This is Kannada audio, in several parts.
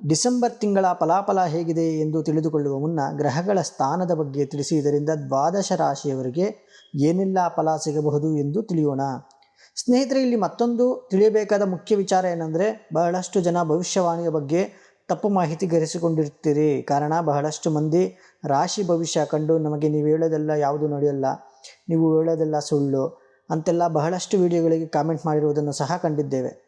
ಡಿಸೆಂಬರ್ ತಿಂಗಳ ಫಲಾಫಲ ಹೇಗಿದೆ ಎಂದು ತಿಳಿದುಕೊಳ್ಳುವ ಮುನ್ನ ಗ್ರಹಗಳ ಸ್ಥಾನದ ಬಗ್ಗೆ ತಿಳಿಸಿ, ಇದರಿಂದ ದ್ವಾದಶ ರಾಶಿಯವರಿಗೆ ಏನೆಲ್ಲ ಫಲ ಸಿಗಬಹುದು ಎಂದು ತಿಳಿಯೋಣ. ಸ್ನೇಹಿತರೆ, ಇಲ್ಲಿ ಮತ್ತೊಂದು ತಿಳಿಯಬೇಕಾದ ಮುಖ್ಯ ವಿಚಾರ ಏನಂದರೆ, ಬಹಳಷ್ಟು ಜನ ಭವಿಷ್ಯವಾಣಿಯ ಬಗ್ಗೆ ತಪ್ಪು ಮಾಹಿತಿ ಗರಿಸಿಕೊಂಡಿರ್ತೀರಿ ಕಾರಣ, ಬಹಳಷ್ಟು ಮಂದಿ ರಾಶಿ ಭವಿಷ್ಯ ಕಂಡು ನಮಗೆ ನೀವು ಹೇಳೋದೆಲ್ಲ ಯಾವುದು ನಡೆಯಲ್ಲ, ನೀವು ಹೇಳೋದೆಲ್ಲ ಸುಳ್ಳು. ಅಂತೆಲ್ಲ ಬಹಳಷ್ಟು ವಿಡಿಯೋಗಳಿಗೆ ಕಾಮೆಂಟ್ ಮಾಡಿರುವುದನ್ನು ಸಹ ಕಂಡಿದ್ದೇವೆ.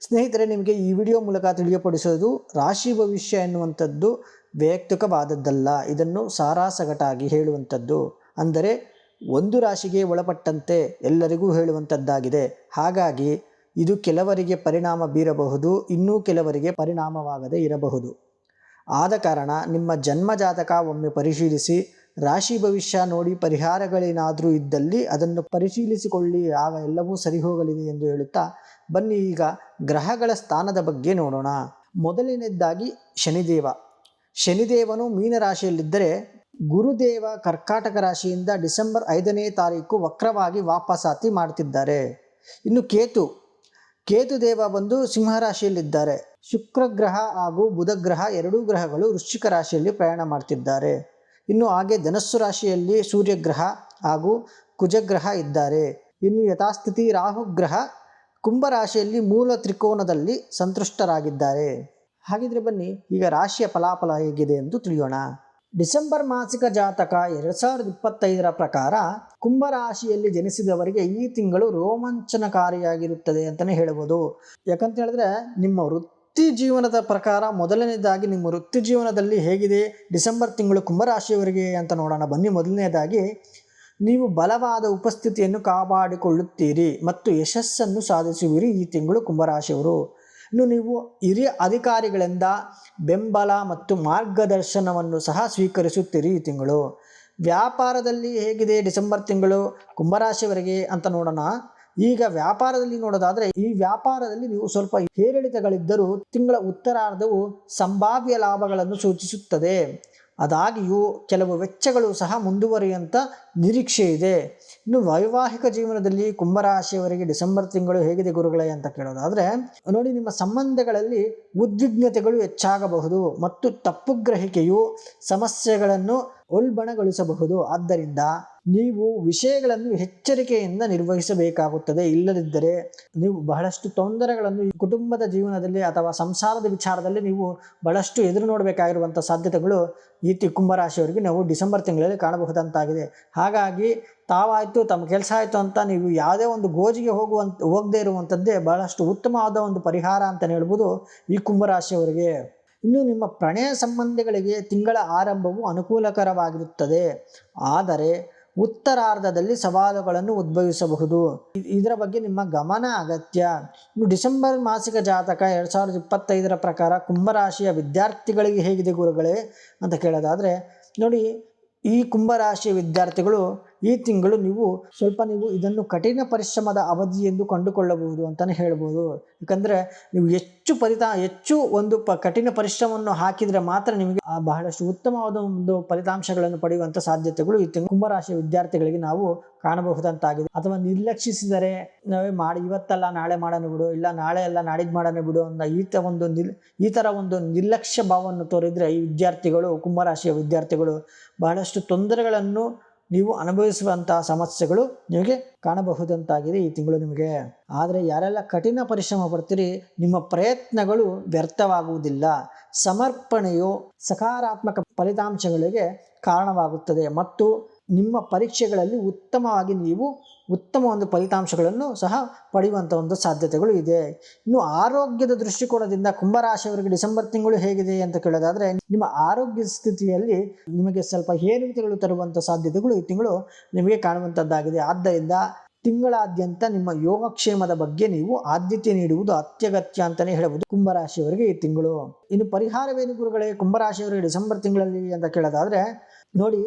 ಸ್ನೇಹಿತರೆ, ನಿಮಗೆ ಈ ವಿಡಿಯೋ ಮೂಲಕ ತಿಳಿಯಪಡಿಸೋದು ರಾಶಿ ಭವಿಷ್ಯ ಎನ್ನುವಂಥದ್ದು ವೈಯಕ್ತಿಕವಾದದ್ದಲ್ಲ. ಇದನ್ನು ಸಾರಾಸಗಟಾಗಿ ಹೇಳುವಂಥದ್ದು. ಅಂದರೆ, ಒಂದು ರಾಶಿಗೆ ಒಳಪಟ್ಟಂತೆ ಎಲ್ಲರಿಗೂ ಹೇಳುವಂಥದ್ದಾಗಿದೆ. ಹಾಗಾಗಿ, ಇದು ಕೆಲವರಿಗೆ ಪರಿಣಾಮ ಬೀರಬಹುದು, ಇನ್ನೂ ಕೆಲವರಿಗೆ ಪರಿಣಾಮವಾಗದೇ ಇರಬಹುದು. ಆದ ಕಾರಣ, ನಿಮ್ಮ ಜನ್ಮ ಒಮ್ಮೆ ಪರಿಶೀಲಿಸಿ ರಾಶಿ ಭವಿಷ್ಯ ನೋಡಿ ಪರಿಹಾರಗಳೇನಾದರೂ ಇದ್ದಲ್ಲಿ ಅದನ್ನು ಪರಿಶೀಲಿಸಿಕೊಳ್ಳಿ, ಆಗ ಎಲ್ಲವೂ ಸರಿ ಹೋಗಲಿದೆ ಎಂದು ಹೇಳುತ್ತಾ, ಬನ್ನಿ ಈಗ ಗ್ರಹಗಳ ಸ್ಥಾನದ ಬಗ್ಗೆ ನೋಡೋಣ. ಮೊದಲನೇದಾಗಿ ಶನಿದೇವ. ಶನಿದೇವನು ಮೀನರಾಶಿಯಲ್ಲಿದ್ದರೆ ಗುರುದೇವ ಕರ್ಕಾಟಕ ರಾಶಿಯಿಂದ ಡಿಸೆಂಬರ್ ಐದನೇ ತಾರೀಕು ವಕ್ರವಾಗಿ ವಾಪಸಾತಿ ಮಾಡ್ತಿದ್ದಾರೆ. ಇನ್ನು ಕೇತು. ಕೇತು ದೇವ ಬಂದು ಸಿಂಹರಾಶಿಯಲ್ಲಿದ್ದಾರೆ ಶುಕ್ರ ಗ್ರಹ ಹಾಗೂ ಬುಧ ಗ್ರಹ ಎರಡೂ ಗ್ರಹಗಳು ವೃಶ್ಚಿಕ ರಾಶಿಯಲ್ಲಿ ಪ್ರಯಾಣ ಮಾಡ್ತಿದ್ದಾರೆ. ಇನ್ನು ಹಾಗೆ ಧನಸ್ಸು ರಾಶಿಯಲ್ಲಿ ಸೂರ್ಯಗ್ರಹ ಹಾಗೂ ಕುಜಗ್ರಹ ಇದ್ದಾರೆ. ಇನ್ನು ಯಥಾಸ್ಥಿತಿ ರಾಹುಗ್ರಹ ಕುಂಭರಾಶಿಯಲ್ಲಿ ಮೂಲ ತ್ರಿಕೋನದಲ್ಲಿ ಸಂತುಷ್ಟರಾಗಿದ್ದಾರೆ. ಹಾಗಿದ್ರೆ ಬನ್ನಿ, ಈಗ ರಾಶಿಯ ಫಲಾಫಲ ಹೇಗಿದೆ ಎಂದು ತಿಳಿಯೋಣ. ಡಿಸೆಂಬರ್ ಮಾಸಿಕ ಜಾತಕ ಎರಡ್ ಸಾವಿರದ ಇಪ್ಪತ್ತೈದರ ಪ್ರಕಾರ ಕುಂಭರಾಶಿಯಲ್ಲಿ ಜನಿಸಿದವರಿಗೆ ಈ ತಿಂಗಳು ರೋಮಾಂಚನಕಾರಿಯಾಗಿರುತ್ತದೆ ಅಂತಲೇ ಹೇಳ್ಬೋದು ಯಾಕಂತ ಹೇಳಿದ್ರೆ ನಿಮ್ಮ ವೃತ್ತಿ ಜೀವನದ ಪ್ರಕಾರ ಮೊದಲನೇದಾಗಿ ನಿಮ್ಮ ವೃತ್ತಿ ಜೀವನದಲ್ಲಿ ಹೇಗಿದೆ? ಡಿಸೆಂಬರ್ ತಿಂಗಳು ಕುಂಭರಾಶಿಯವರಿಗೆ ಅಂತ ನೋಡೋಣ. ಬನ್ನಿ ಮೊದಲನೇದಾಗಿ, ನೀವು ಬಲವಾದ ಉಪಸ್ಥಿತಿಯನ್ನು ಕಾಪಾಡಿಕೊಳ್ಳುತ್ತೀರಿ ಮತ್ತು ಯಶಸ್ಸನ್ನು ಸಾಧಿಸುವಿರಿ ಈ ತಿಂಗಳು ಕುಂಭರಾಶಿಯವರು. ಇನ್ನು ನೀವು ಹಿರಿಯ ಅಧಿಕಾರಿಗಳಿಂದ ಬೆಂಬಲ ಮತ್ತು ಮಾರ್ಗದರ್ಶನವನ್ನು ಸಹ ಸ್ವೀಕರಿಸುತ್ತೀರಿ ಈ ತಿಂಗಳು. ವ್ಯಾಪಾರದಲ್ಲಿ ಹೇಗಿದೆ? ಡಿಸೆಂಬರ್ ತಿಂಗಳು ಕುಂಭರಾಶಿಯವರಿಗೆ ಅಂತ ನೋಡೋಣ. ಈಗ ವ್ಯಾಪಾರದಲ್ಲಿ ನೋಡೋದಾದರೆ, ಈ ವ್ಯಾಪಾರದಲ್ಲಿ ನೀವು ಸ್ವಲ್ಪ ಏರಿಳಿತಗಳಿದ್ದರೂ ತಿಂಗಳ ಉತ್ತರಾರ್ಧವು ಸಂಭಾವ್ಯ ಲಾಭಗಳನ್ನು ಸೂಚಿಸುತ್ತದೆ. ಅದಾಗಿಯೂ ಕೆಲವು ವೆಚ್ಚಗಳು ಸಹ ಮುಂದುವರಿಯುವಂಥ ನಿರೀಕ್ಷೆ ಇದೆ. ಇನ್ನು ವೈವಾಹಿಕ ಜೀವನದಲ್ಲಿ ಕುಂಭರಾಶಿಯವರಿಗೆ ಡಿಸೆಂಬರ್ ತಿಂಗಳು ಹೇಗಿದೆ ಗುರುಗಳೇ ಅಂತ ಕೇಳೋದಾದರೆ, ನೋಡಿ ನಿಮ್ಮ ಸಂಬಂಧಗಳಲ್ಲಿ ಉದ್ವಿಗ್ನತೆಗಳು ಹೆಚ್ಚಾಗಬಹುದು ಮತ್ತು ತಪ್ಪು ಗ್ರಹಿಕೆಯು ಸಮಸ್ಯೆಗಳನ್ನು ಉಲ್ಬಣಗೊಳಿಸಬಹುದು. ಆದ್ದರಿಂದ ನೀವು ವಿಷಯಗಳನ್ನು ಎಚ್ಚರಿಕೆಯಿಂದ ನಿರ್ವಹಿಸಬೇಕಾಗುತ್ತದೆ. ಇಲ್ಲದಿದ್ದರೆ ನೀವು ಬಹಳಷ್ಟು ತೊಂದರೆಗಳನ್ನು ಕುಟುಂಬದ ಜೀವನದಲ್ಲಿ ಅಥವಾ ಸಂಸಾರದ ವಿಚಾರದಲ್ಲಿ ನೀವು ಬಹಳಷ್ಟು ಎದುರು ನೋಡಬೇಕಾಗಿರುವಂಥ ಸಾಧ್ಯತೆಗಳು ಈ ತಿ ಕುಂಭರಾಶಿಯವರಿಗೆ ನಾವು ಡಿಸೆಂಬರ್ ತಿಂಗಳಲ್ಲಿ ಕಾಣಬಹುದಂತಾಗಿದೆ. ಹಾಗಾಗಿ ತಾವಾಯಿತು ತಮ್ಮ ಕೆಲಸ ಆಯಿತು ಅಂತ ನೀವು ಯಾವುದೇ ಒಂದು ಗೋಜಿಗೆ ಹೋಗುವಂತ, ಹೋಗದೇ ಇರುವಂಥದ್ದೇ ಬಹಳಷ್ಟು ಉತ್ತಮವಾದ ಒಂದು ಪರಿಹಾರ ಅಂತಲೇ ಹೇಳ್ಬೋದು ಈ ಕುಂಭರಾಶಿಯವರಿಗೆ. ಇನ್ನು ನಿಮ್ಮ ಪ್ರಣಯ ಸಂಬಂಧಿಗಳಿಗೆ ತಿಂಗಳ ಆರಂಭವು ಅನುಕೂಲಕರವಾಗಿರುತ್ತದೆ. ಆದರೆ ಉತ್ತರಾರ್ಧದಲ್ಲಿ ಸವಾಲುಗಳನ್ನು ಉದ್ಭವಿಸಬಹುದು. ಇದರ ಬಗ್ಗೆ ನಿಮ್ಮ ಗಮನ ಅಗತ್ಯ. ಇನ್ನು ಡಿಸೆಂಬರ್ ಮಾಸಿಕ ಜಾತಕ ಎರಡು ಸಾವಿರದ ಇಪ್ಪತ್ತೈದರ ಪ್ರಕಾರ ಕುಂಭರಾಶಿಯ ವಿದ್ಯಾರ್ಥಿಗಳಿಗೆ ಹೇಗಿದೆ ಗುರುಗಳೇ ಅಂತ ಕೇಳೋದಾದರೆ, ನೋಡಿ ಈ ಕುಂಭರಾಶಿಯ ವಿದ್ಯಾರ್ಥಿಗಳು ಈ ತಿಂಗಳು ನೀವು ಸ್ವಲ್ಪ ನೀವು ಇದನ್ನು ಕಠಿಣ ಪರಿಶ್ರಮದ ಅವಧಿ ಎಂದು ಕಂಡುಕೊಳ್ಳಬಹುದು ಅಂತಲೇ ಹೇಳ್ಬೋದು. ಯಾಕಂದರೆ ನೀವು ಹೆಚ್ಚು ಫಲಿತ ಹೆಚ್ಚು ಒಂದು ಪ, ಕಠಿಣ ಪರಿಶ್ರಮವನ್ನು ಹಾಕಿದರೆ ಮಾತ್ರ ನಿಮಗೆ ಆ ಬಹಳಷ್ಟು ಉತ್ತಮವಾದ ಒಂದು ಫಲಿತಾಂಶಗಳನ್ನು ಪಡೆಯುವಂಥ ಸಾಧ್ಯತೆಗಳು ಈ ತಿಂಗಳು ಕುಂಭರಾಶಿ ವಿದ್ಯಾರ್ಥಿಗಳಿಗೆ ನಾವು ಕಾಣಬಹುದಂತಾಗಿದೆ. ಅಥವಾ ನಿರ್ಲಕ್ಷಿಸಿದರೆ ನಾವೇ ಮಾಡಿ, ಇವತ್ತಲ್ಲ ನಾಳೆ ಮಾಡೋಣ ಬಿಡು, ಇಲ್ಲ ನಾಳೆ ಅಲ್ಲ ನಾಡಿದ್ದು ಮಾಡೋಣ ಬಿಡು ಅನ್ನೋ ಈ ತ ಒಂದು ನಿಲ್, ಈ ಥರ ಒಂದು ನಿರ್ಲಕ್ಷ್ಯ ಭಾವವನ್ನು ತೋರಿದರೆ ಈ ವಿದ್ಯಾರ್ಥಿಗಳು, ಕುಂಭರಾಶಿಯ ವಿದ್ಯಾರ್ಥಿಗಳು ಬಹಳಷ್ಟು ತೊಂದರೆಗಳನ್ನು ನೀವು ಅನುಭವಿಸುವಂತಹ ಸಮಸ್ಯೆಗಳು ನಿಮಗೆ ಕಾಣಬಹುದಂತಾಗಿದೆ ಈ ತಿಂಗಳು ನಿಮಗೆ. ಆದರೆ ಯಾರೆಲ್ಲ ಕಠಿಣ ಪರಿಶ್ರಮ ಪಡ್ತೀರಿ, ನಿಮ್ಮ ಪ್ರಯತ್ನಗಳು ವ್ಯರ್ಥವಾಗುವುದಿಲ್ಲ. ಸಮರ್ಪಣೆಯು ಸಕಾರಾತ್ಮಕ ಫಲಿತಾಂಶಗಳಿಗೆ ಕಾರಣವಾಗುತ್ತದೆ ಮತ್ತು ನಿಮ್ಮ ಪರೀಕ್ಷೆಗಳಲ್ಲಿ ಉತ್ತಮವಾಗಿ ನೀವು ಉತ್ತಮ ಒಂದು ಫಲಿತಾಂಶಗಳನ್ನು ಸಹ ಪಡೆಯುವಂಥ ಒಂದು ಸಾಧ್ಯತೆಗಳು ಇದೆ. ಇನ್ನು ಆರೋಗ್ಯದ ದೃಷ್ಟಿಕೋನದಿಂದ ಕುಂಭರಾಶಿಯವರಿಗೆ ಡಿಸೆಂಬರ್ ತಿಂಗಳು ಹೇಗಿದೆ ಅಂತ ಕೇಳೋದಾದರೆ, ನಿಮ್ಮ ಆರೋಗ್ಯ ಸ್ಥಿತಿಯಲ್ಲಿ ನಿಮಗೆ ಸ್ವಲ್ಪ ಏರಿಳಿತಗಳು ತರುವಂಥ ಸಾಧ್ಯತೆಗಳು ಈ ತಿಂಗಳು ನಿಮಗೆ ಕಾಣುವಂಥದ್ದಾಗಿದೆ. ಆದ್ದರಿಂದ ತಿಂಗಳಾದ್ಯಂತ ನಿಮ್ಮ ಯೋಗಕ್ಷೇಮದ ಬಗ್ಗೆ ನೀವು ಆದ್ಯತೆ ನೀಡುವುದು ಅತ್ಯಗತ್ಯ ಅಂತಲೇ ಹೇಳಬಹುದು ಕುಂಭರಾಶಿಯವರಿಗೆ ಈ ತಿಂಗಳು. ಇನ್ನು ಪರಿಹಾರವೇನು ಗುರುಗಳೇ, ಕುಂಭರಾಶಿಯವರಿಗೆ ಡಿಸೆಂಬರ್ ತಿಂಗಳಲ್ಲಿ ಅಂತ ಕೇಳೋದಾದರೆ, ನೋಡಿ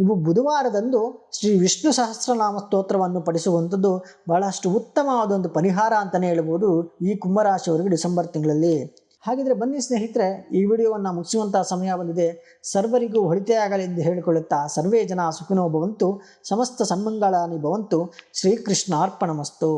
ನೀವು ಬುಧವಾರದಂದು ಶ್ರೀ ವಿಷ್ಣು ಸಹಸ್ರನಾಮ ಸ್ತೋತ್ರವನ್ನು ಪಡಿಸುವಂಥದ್ದು ಬಹಳಷ್ಟು ಉತ್ತಮವಾದ ಒಂದು ಪರಿಹಾರ ಅಂತಲೇ ಹೇಳ್ಬೋದು ಈ ಕುಂಭರಾಶಿಯವರಿಗೆ ಡಿಸೆಂಬರ್ ತಿಂಗಳಲ್ಲಿ. ಹಾಗಿದ್ರೆ ಬನ್ನಿ ಸ್ನೇಹಿತರೆ, ಈ ವಿಡಿಯೋವನ್ನು ಮುಗಿಸುವಂತಹ ಸಮಯ ಬಂದಿದೆ. ಸರ್ವರಿಗೂ ಎಂದು ಹೇಳಿಕೊಳ್ಳುತ್ತಾ ಸರ್ವೇ ಜನ ಸುಖಿನೋ ಭವಂತು, ಸಮಸ್ತ ಸನ್ಮಂಗಳಾನಿ ಭವಂತು ಶ್ರೀಕೃಷ್ಣ ಅರ್ಪಣಮಸ್ತು